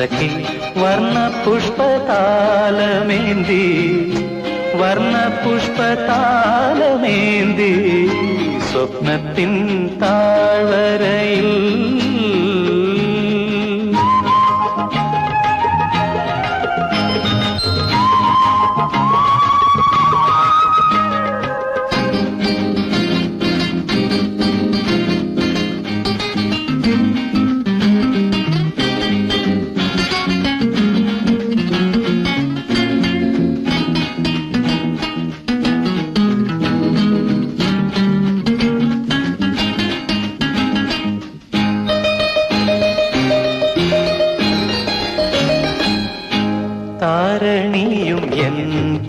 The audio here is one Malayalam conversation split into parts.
സഖി വർണ പുഷ്പതാലമേന്തി വർണ പുഷ്പതാലമേന്തി സ്വപ്നത്തിൻ താഴ്വരയിൽ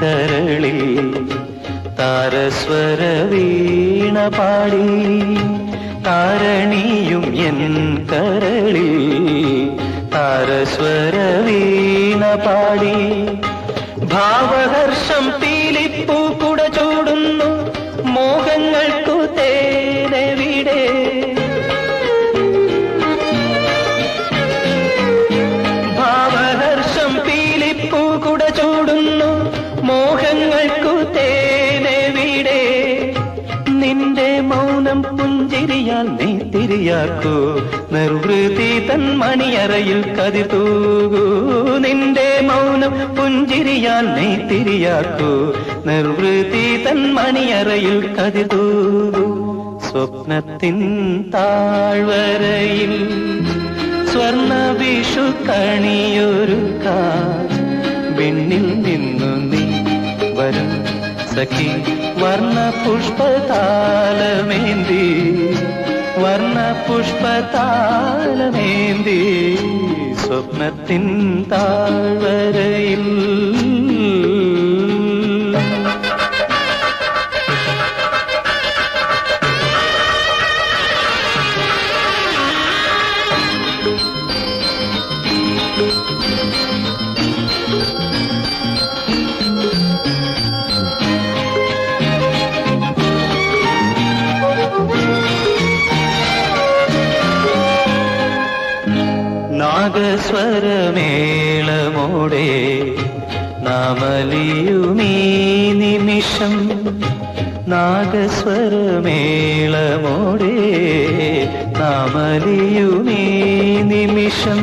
കരളിൽ താരസ്വര വീണ പാടി താരണിയും എൻ കരളിൽ താരസ്വര വീണ പാടി ഭാവഹർഷം നീ തിരിയാക്കൂ നിർവൃതി തൻ മണിയറയിൽ കതി തൂകൂ നിന്റെ മൗനം പുഞ്ചിരിയാൽ നീ തിരിയാക്കൂ നിർവൃതി തൻ മണിയറയിൽ കതി തൂകൂ സ്വപ്നത്തിൻ താഴ്വരയിൽ സ്വർണ വിഷു കണിയൊരുക്ക വിണ്ണിൽ നിന്നു നീ വരും സഖി വർണ പുഷ്പതാലമേന്തി. വർണ പുഷ്പതാലമേന്തി സ്വപ്നത്തിൻ താഴ്വരയിൽ നാഗസ്വരമേളമോടെ നാമലിയുമീ നിമിഷം.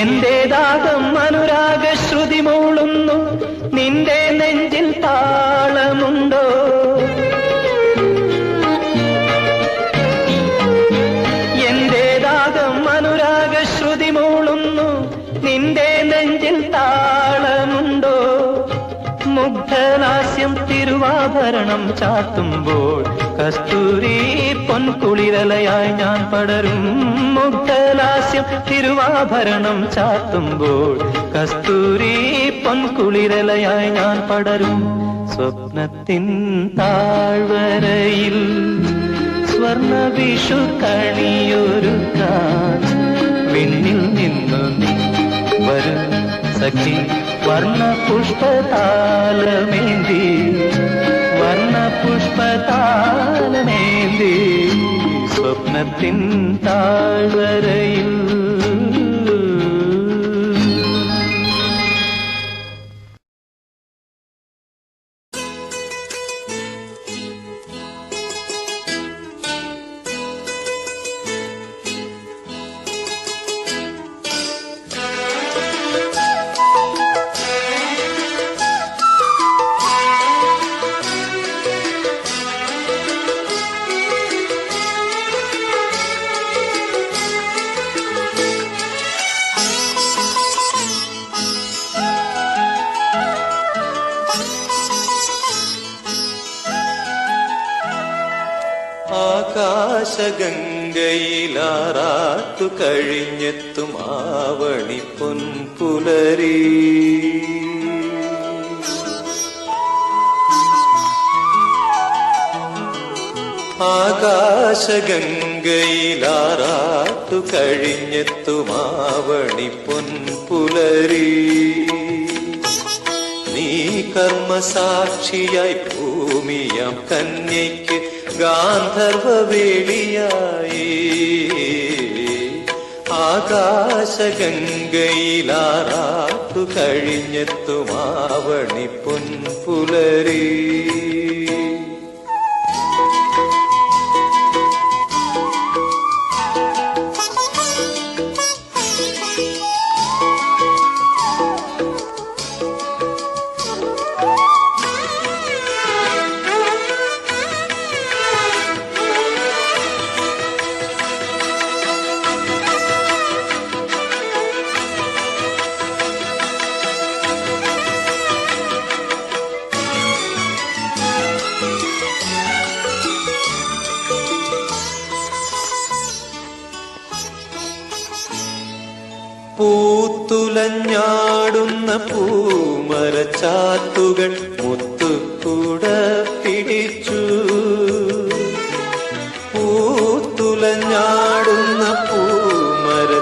എന്റെ അനുരാഗ ശ്രുതി മൂളുന്നു. നിന്റെ തിരുവാഭരണം ചാത്തുമ്പോൾ കസ്തൂരി പൊൻകുളിരലയായി ഞാൻ പടരും മുഗ്ധലാസ്യം തിരുവാഭരണം ചാത്തുമ്പോൾ കസ്തൂരി പൊൻകുളിരലയായി ഞാൻ പടരും സ്വപ്നത്തിൻ താഴ്വരയിൽ സ്വർണ വിഷു കണിയൊരുക്കാൻ വിണ്ണിൽ നിന്നു വരും സഖി വർണ പുഷ്പതാലമേന്തി പുഷ്പതാലമേന്തി സ്വപ്നത്തിൻ താഴ്വരയിൽ ആകാശഗംഗയിലാറാട്ടു കഴിഞ്ഞെത്തും ആവണി പൊൻപുലരി. ആകാശഗംഗയിലാറാത്തു കഴിഞ്ഞെത്തുമാവണി പൊൻപുലരി. നീ കർമ്മസാക്ഷിയായി ഭൂമിയാം കന്യയ്ക്ക് ഗാന്ധർവ വേളിയായി ആകാശഗംഗയിലാറാട്ടു കഴിഞ്ഞെത്തുമാവണി പൊൻപുലരീ പൂത്തുലഞ്ഞാടുന്ന പൂമരച്ചാത്തുകൾ മുത്തുകൂട പിടിച്ചു. പൂത്തുലഞ്ഞാടുന്ന പൂമരച്ചാത്തുകൾ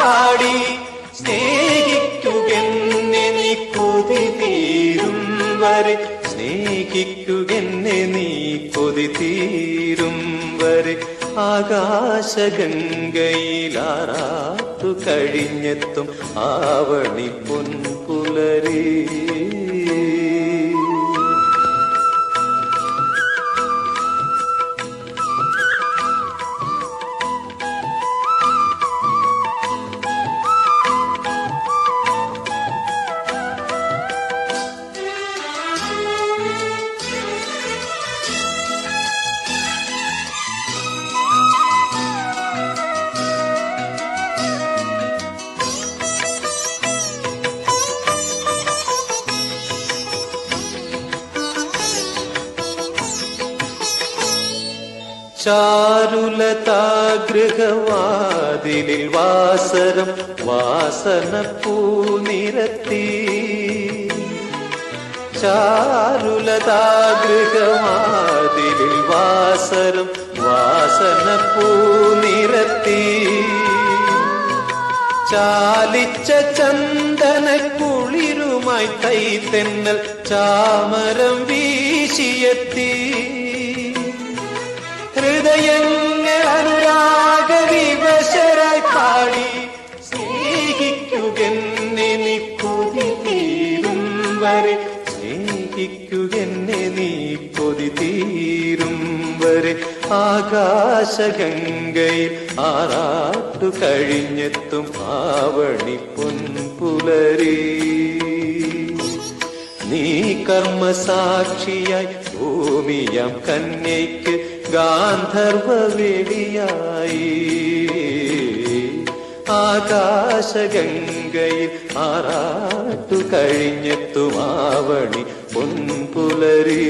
പാടി സ്നേഹിക്കുകെന്നെ നീ കൊതി തീരും വരെ. സ്നേഹിക്കുകെന്നെ നീ കൊതി തീരും വരെ. ആകാശഗംഗയിലാറാത്തു കഴിഞ്ഞെത്തും ആവണി പൊൻപുലരീ. ചാരുലതാഗൃഹവാതിലിൽ വാസരം വാസന പൂനിരത്തി ചാരുലതാഗൃഹവാതിലിൽ വാസരം വാസന പൂനിരത്തി ചാലിച്ച ചന്ദന കുളിരുമായി തൈ തെന്നൽ ചാമരം വീശിയെത്തി. ഹൃദയങ്ങൾ അനുരാഗ വിവശരായി പാടി സ്നേഹിക്കുകെന്നെ നീ കൊതി തീരും വരെ. സ്നേഹിക്കുകെന്നെ നീ കൊതി തീരും വരെ. ആകാശഗംഗയിൽ ആറാട്ടു കഴിഞ്ഞെത്തും ആവണി പൊൻപുലരി. നീ കർമ്മസാക്ഷിയായി ഭൂമിയം കന്യയ്ക്ക് ഗാന്ധർവ വേളിയായി ആകാശഗംഗയിൽ ആറാട്ടു കഴിഞ്ഞെത്തുമാവണി പൊൻപുലരീ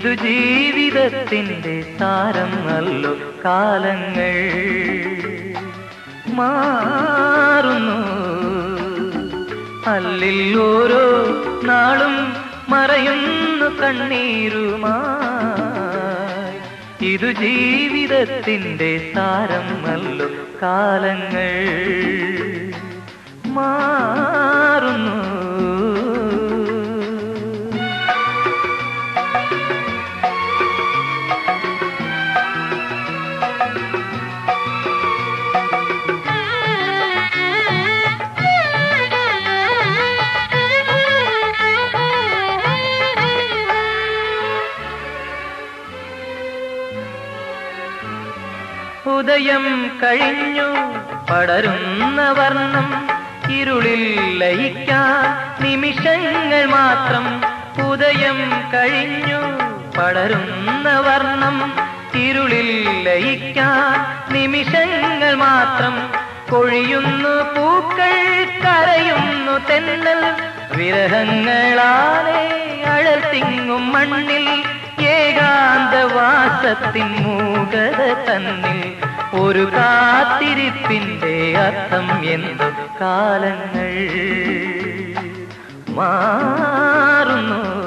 ഇതു ജീവിതത്തിന്റെ താരം നല്ലു കാലങ്ങൾ മാറുന്നു. അല്ലിൽ ഓരോ നാളും മറയുന്നു കണ്ണീരുമായി. ഇതു ജീവിതത്തിന്റെ താരം നല്ലു കാലങ്ങൾ മാറുന്നു. ഉദയം കഴിഞ്ഞു പടരുന്ന വർണം ഇരുളിൽ ലയിക്കാൻ നിമിഷങ്ങൾ മാത്രം ഉദയം കഴിഞ്ഞു പടരുന്ന വർണം ഇരുളിൽ ലയിക്കാൻ നിമിഷങ്ങൾ മാത്രം കൊഴിയുന്നു പൂക്കൾ കരയുന്നു തെന്നൽ വിരഹങ്ങളാലെ അഴത്തിങ്ങും മണ്ണിൽ ഏകാന്തവാസത്തിൻ മൂകത തന്നിൽ ഒരു കാത്തിരിപ്പിന്റെ അർത്ഥം എന്തും കാലങ്ങൾ മാറുന്നു.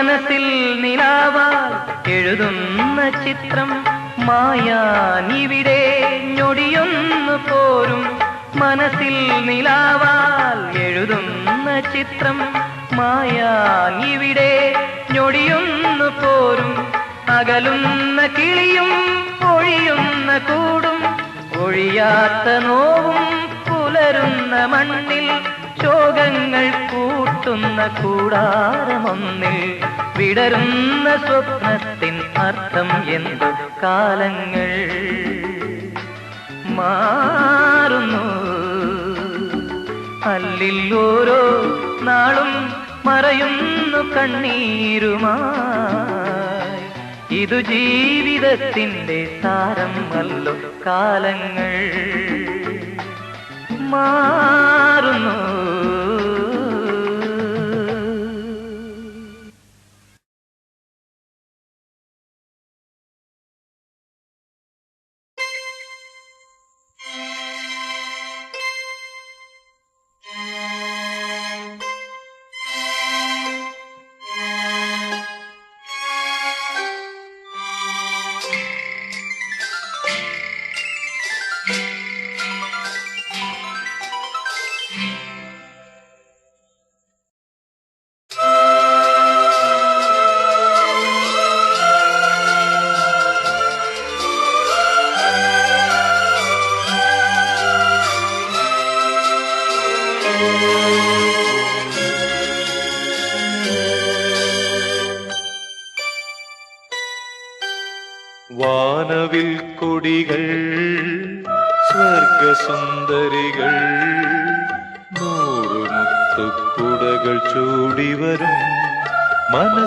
മനസ്സിൽ നിലാവാൽ എഴുതുന്ന ചിത്രം മായാനിവിടെ ഞൊടിയൊന്നു പോരും. മനസ്സിൽ നിലാവാൽ എഴുതുന്ന ചിത്രം മായാനിവിടെ ഞൊടിയൊന്നു പോരും. അകലുന്ന കിളിയും ഒഴിയുന്ന കൂടും. ഒഴിയാത്ത നോവും പുലരുന്ന മണ്ണിൽ ശോകങ്ങൾ കൂട്ടുന്ന കൂടാരമൊന്നിൽ വിടരുന്ന സ്വപ്നത്തിൻ അർത്ഥം എന്തു? കാലങ്ങൾ മാറുന്നു. അല്ലിൽ ഓരോ നാളും മറയുന്നു കണ്ണീരുമായി. ഇതു ജീവിതത്തിന്റെ താരം അല്ലോ കാലങ്ങൾ. മാറുന്നു.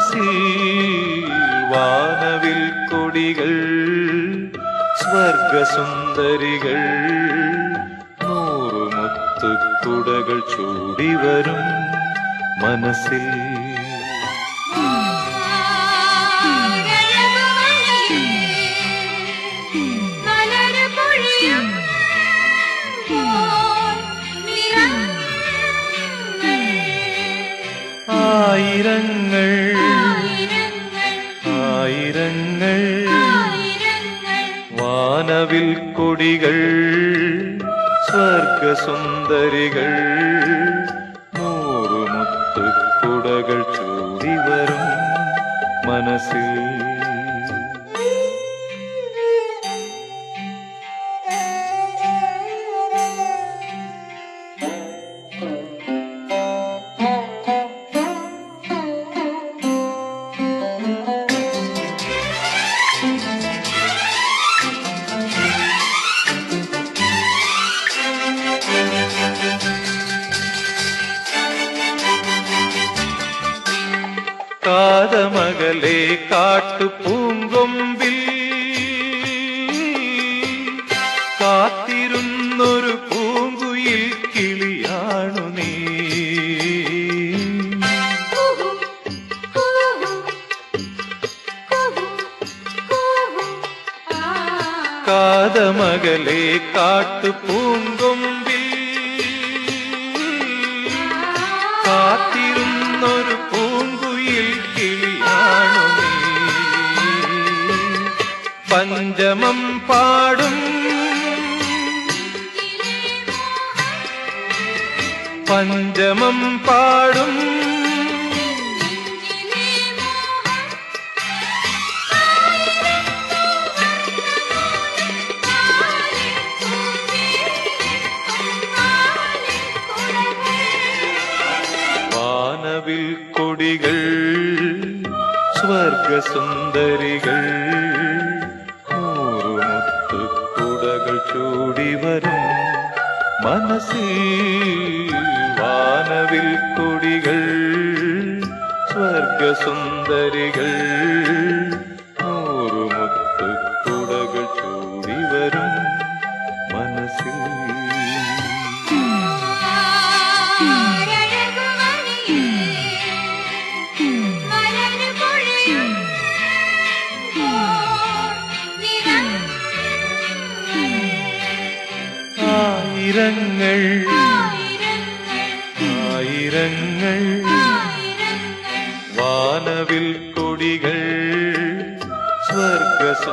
മനസ്സിൽ വാനവിൽ കൊടികൾ സ്വർഗസുന്ദരികൾ നൂറു ചൂടി വരും മനസ്സിൽ. വാനവിൽ കൊടികൾ സ്വർഗസുന്ദരികൾ കുടകൾ ചൂടി വരും മനസ്സിൽ. കാതമകലെ കാട്ടു പൂങ്കൊമ്പിൽ കാത്തിരുന്നൊരു പൂങ്കുയിൽ കിളിയാണു പഞ്ചമം പാടും. പഞ്ചമം പാടും. கோடிகள் ஸ்வர்க சுந்தரிகள் நூறு முத்து குடகள் சூடி வரும் மனசில் வானவில் கொடிகள் ஸ்வர்க சுந்தரிகள். ആയിരങ്ങൾ. ആയിരങ്ങൾ. വാനവിൽ കൊടികൾ സ്വർഗസുന്ദരികൾ.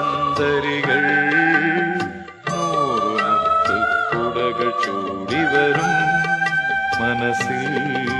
നൂറുമുത്ത് കുടകൾ ചൂടി വരും മനസ്സിൽ.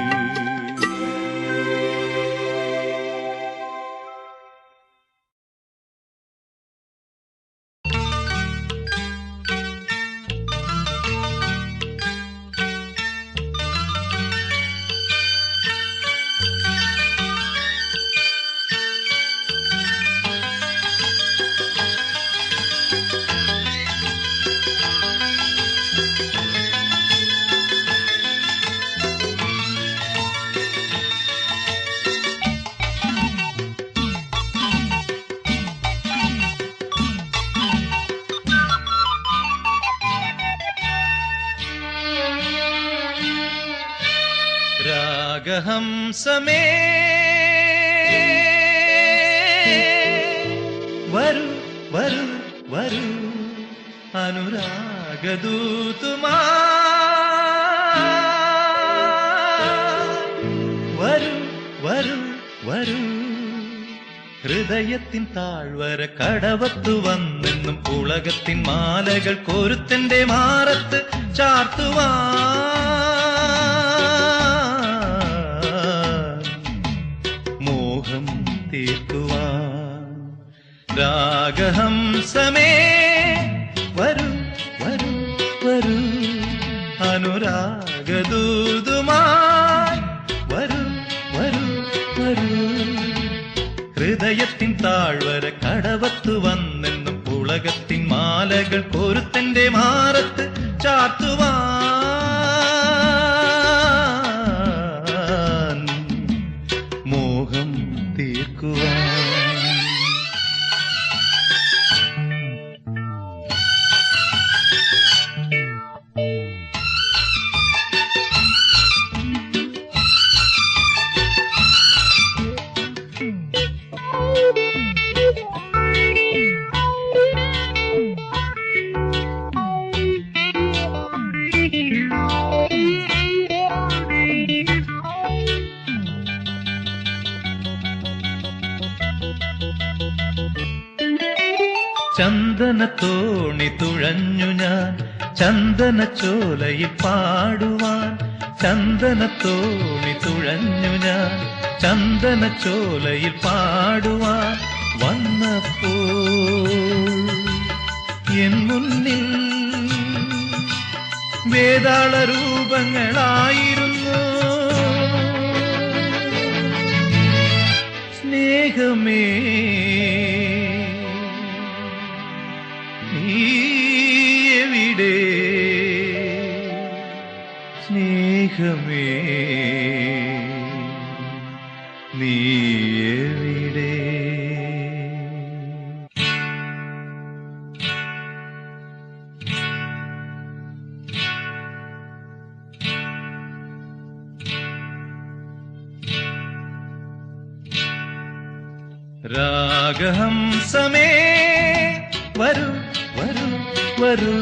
വരൂ ഹൃദയത്തിൻ താഴ്വര കടവത്തു വന്നെന്നും പുളകത്തിൻ മാലകൾ കൊരുത്തന്റെ മാറത്ത് ചാർത്തുവാ മോഹം തീർക്കുവാൻ. രാഗഹംസമേ താഴ്വര കടവത്തു വന്നെന്നും പുളകത്തിൻ മാലകൾ പൊരുത്തന്റെ മാറത്ത് ചാർത്തുവാൻ ചോലയിൽ പാടുവാൻ വന്നപ്പോ എൻ മുന്നിൽ വേതാള രൂപങ്ങളായിരുന്നു സ്നേഹമേ രാഗഹംസമേ വരൂ വരൂ വരൂ.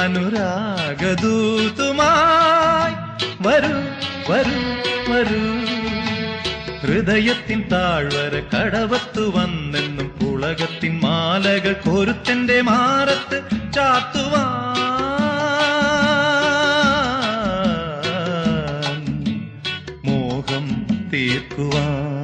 അനുരാഗദൂതുമായി വരൂ വരൂ വരൂ. ഹൃദയത്തിൻ താഴ്വര കടവത്തു വന്നെന്നും പുളകത്തിൻ മാലകൾ കോരുത്തന്റെ മാറത്ത് ചാത്തുവാ മോഹം തീർക്കുവാൻ.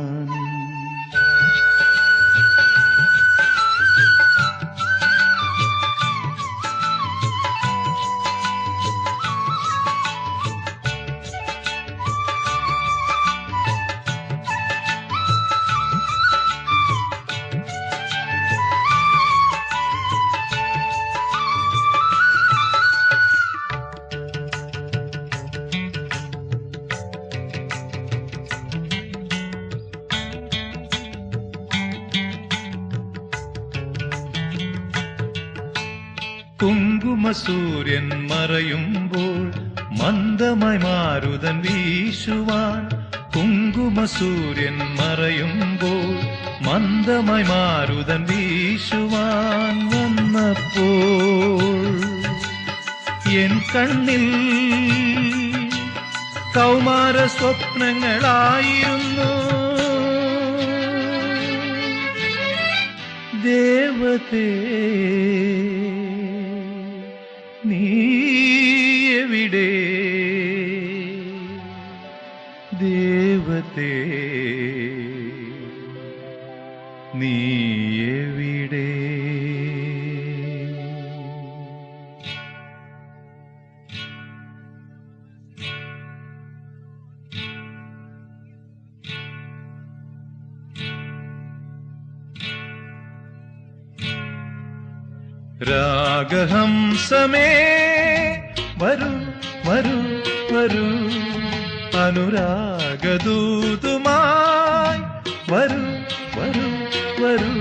കുങ്കുമസൂര്യൻ മറയുമ്പോൾ മന്ദമായി മാരുതൻ വീശുവാൻ കുങ്കുമ സൂര്യൻ മറയുമ്പോൾ മന്ദമായി മാരുതൻ വീശുവാൻ വന്നപ്പോൾ എൻ കണ്ണിൽ കൗമാര സ്വപ്നങ്ങളായിരുന്നു. ദേവതേ നീ എവിടെ ദേവതേ രാഗഹംസമേ വരൂ വരൂ വരൂ. അനുരാഗദൂതുമായി. വരൂ വരൂ വരൂ.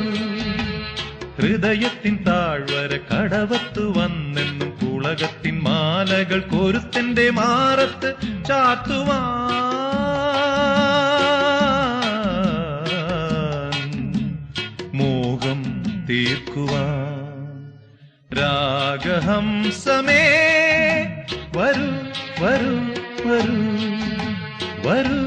ഹൃദയത്തിൻ താഴ്വര കടവത്തു വന്നെന്നും കുളകത്തിൻ മാലകൾ കോരുത്തന്റെ മാറത്ത് ചാത്തുവാ മോഹം തീർക്കുവാൻ. रागहं समे। वरु वरु वरु वरु।